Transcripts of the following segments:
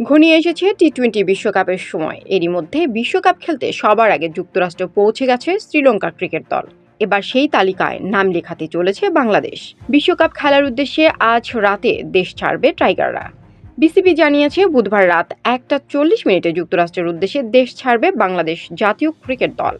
ঘনিয়ে এসেছে T twenty বিশ্বকাপের সময়। এরই মধ্যে বিশ্বকাপ খেলতে সবার আগে যুক্তরাষ্ট্র পৌঁছে গেছে শ্রীলঙ্কার ক্রিকেট দল। এবার সেই তালিকায় নাম লেখাতে চলেছে বাংলাদেশ। বিশ্বকাপ খেলার উদ্দেশ্যে আজ রাতে দেশ ছাড়বে টাইগাররা। বিসিবি জানিয়েছে, বুধবার রাত একটা চল্লিশ মিনিটে যুক্তরাষ্ট্রের উদ্দেশ্যে দেশ ছাড়বে বাংলাদেশ জাতীয় ক্রিকেট দল।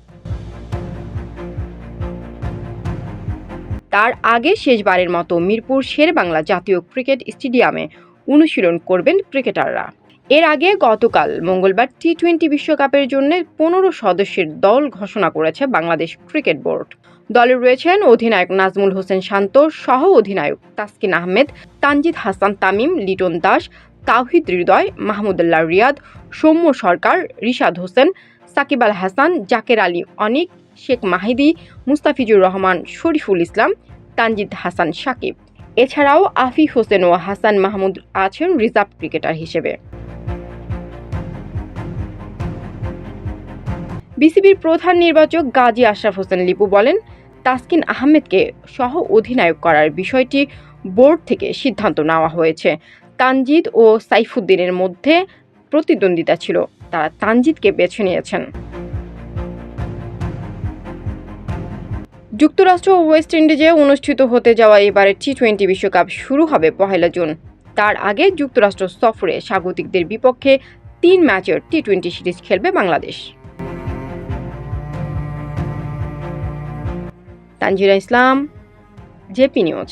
তার আগে শেষবারের মতো মিরপুর শের বাংলা জাতীয় ক্রিকেট স্টেডিয়ামে অনুশীলন করবেন ক্রিকেটাররা। এর আগে গতকাল মঙ্গলবার টি টোয়েন্টি বিশ্বকাপের জন্য পনেরো সদস্যের দল ঘোষণা করেছে বাংলাদেশ ক্রিকেট বোর্ড। দলে রয়েছেন অধিনায়ক নাজমুল হোসেন শান্ত, সহ অধিনায়ক তাসকিন আহমেদ, তানজিদ হাসান তামিম, লিটন দাস, তাওহিদ হৃদয়, মাহমুদুল্লাহ রিয়াদ, সৌম্য সরকার, রিশাদ হোসেন, সাকিব আল হাসান, জাকের আলী অনিক, শেখ মাহিদি, মুস্তাফিজুর রহমান, শরীফুল ইসলাম, তানজিদ হাসান সাকিব। এছাড়াও আফিফ হোসেন ও হাসান মাহমুদ আছেন রিজার্ভ ক্রিকেটার হিসেবে। বিসিবির প্রধান নির্বাচক গাজী আশরাফ হোসেন লিপু বলেন, তাসকিন আহমেদকে সহ অধিনায়ক করার বিষয়টি বোর্ড থেকে সিদ্ধান্ত নেওয়া হয়েছে। তানজিদ ও সাইফুদ্দিনের মধ্যে প্রতিদ্বন্দ্বিতা ছিল, তারা তানজিদকে বেছে নিয়েছেন। যুক্তরাষ্ট্র ও ওয়েস্ট ইন্ডিজে অনুষ্ঠিত হতে যাওয়া এবারের টি টোয়েন্টি বিশ্বকাপ শুরু হবে পহেলা জুন। তার আগে যুক্তরাষ্ট্র সফরে স্বাগতিকদের বিপক্ষে তিন ম্যাচের টি টোয়েন্টি সিরিজ খেলবে Bangladesh. Tanzira Islam JP news.